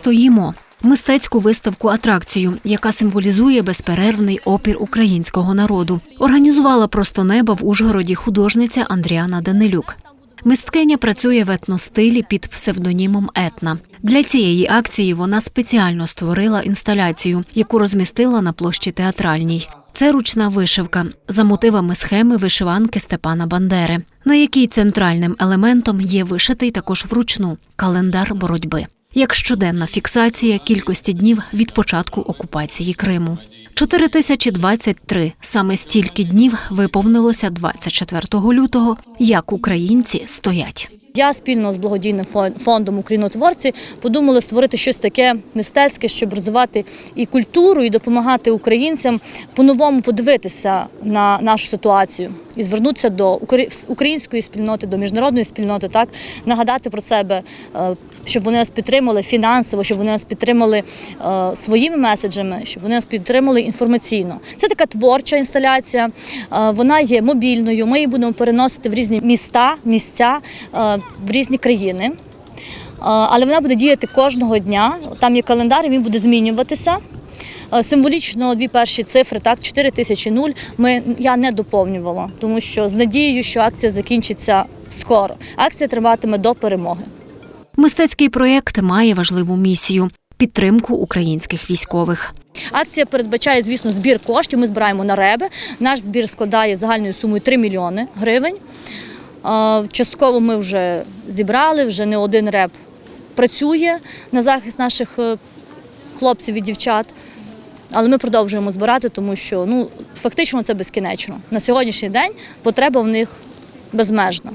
Стоїмо. Мистецьку виставку атракцію, яка символізує безперервний опір українського народу, організувала просто неба в Ужгороді художниця Андріана Данилюк. Мисткиня працює в етностилі під псевдонімом Етна. Для цієї акції вона спеціально створила інсталяцію, яку розмістила на площі театральній. Це ручна вишивка за мотивами схеми вишиванки Степана Бандери, на якій центральним елементом є вишитий також вручну календар боротьби, як щоденна фіксація кількості днів від початку окупації Криму. 4023 – саме стільки днів виповнилося 24 лютого, як українці стоять. Я спільно з благодійним фон- фондом Українотворці подумали створити щось таке мистецьке, щоб розвивати і культуру, і допомагати українцям по-новому подивитися на нашу ситуацію і звернутися до укр- української спільноти, до міжнародної спільноти, так нагадати про себе, е, щоб вони нас підтримали фінансово, щоб вони нас підтримали е, своїми меседжами, щоб вони нас підтримали інформаційно. Це така творча інсталяція. е, Вона є мобільною. Ми її будемо переносити в різні міста, місця, в різні країни. Але вона буде діяти кожного дня. Там є календар, і він буде змінюватися. Е, Символічно дві перші цифри, так, 4 тисячі нуль, ми, я не доповнювала, тому що з надією, що акція закінчиться скоро. Акція триватиме до перемоги. Мистецький проєкт має важливу місію підтримку українських військових. Акція передбачає, звісно, збір коштів. Ми збираємо на реби. Наш збір складає загальною сумою 3 мільйони гривень. Е, Частково ми вже зібрали, вже не один реб працює на захист наших е, хлопців і дівчат. Але ми продовжуємо збирати, тому що ну, фактично це безкінечно. На сьогоднішній день потреба в них безмежна.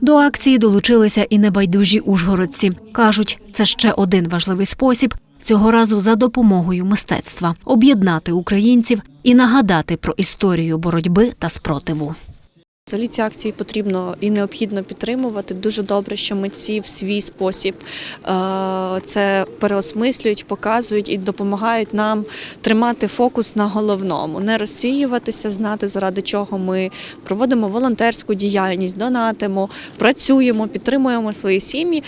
До акції долучилися і небайдужі ужгородці. кажуть, це ще один важливий спосіб цього разу за допомогою мистецтва об'єднати українців і нагадати про історію боротьби та спротиву. Взагалі ці акції потрібно і необхідно підтримувати. Дуже добре, що митці в свій спосіб е, це переосмислюють, показують і допомагають нам тримати фокус на головному, не розсіюватися, знати заради чого ми проводимо волонтерську діяльність, донатимо, працюємо, підтримуємо свої сім'ї.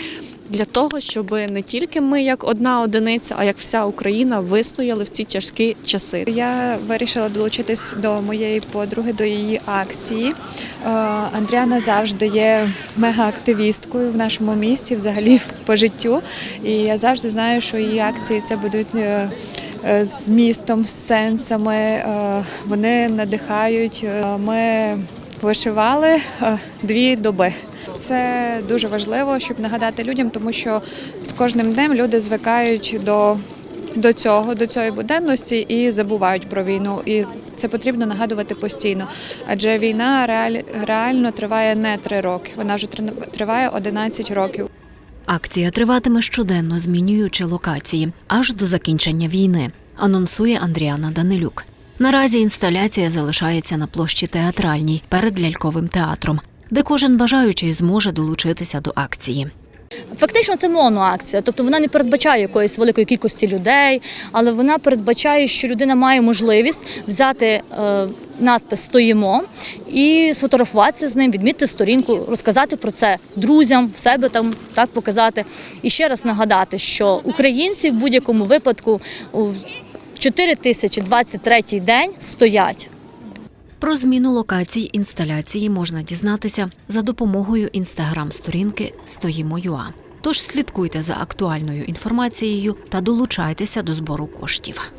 Для того, щоб не тільки ми, як одна одиниця, а як вся Україна вистояли в ці тяжкі часи. Я вирішила долучитись до моєї подруги, до її акції. Е, Андріана завжди є мегаактивісткою в нашому місті, взагалі по життю. І я завжди знаю, що її акції це будуть. е, е, З містом, з сенсами, вони надихають. Ми вишивали е, дві доби. Це дуже важливо, щоб нагадати людям, тому що з кожним днем люди звикають до до цього, до цієї буденності і забувають про війну. І це потрібно нагадувати постійно. Адже війна реаль, реально триває не три роки, вона вже триває 11 років. Акція триватиме щоденно, змінюючи локації аж до закінчення війни, анонсує Андріана Данилюк. Наразі інсталяція залишається на площі театральній перед ляльковим театром, де кожен бажаючий зможе долучитися до акції. Фактично це моноакція, тобто вона не передбачає якоїсь великої кількості людей, але вона передбачає, що людина має можливість взяти е, надпис Стоїмо і сфотографуватися з ним, відмітити сторінку, розказати про це друзям, в себе там так показати. І ще раз нагадати, що українці в будь-якому випадку у 4023 день стоять. Про зміну локацій інсталяції можна дізнатися за допомогою інстаграм-сторінки Стоїмо.ua. Тож слідкуйте за актуальною інформацією та долучайтеся до збору коштів.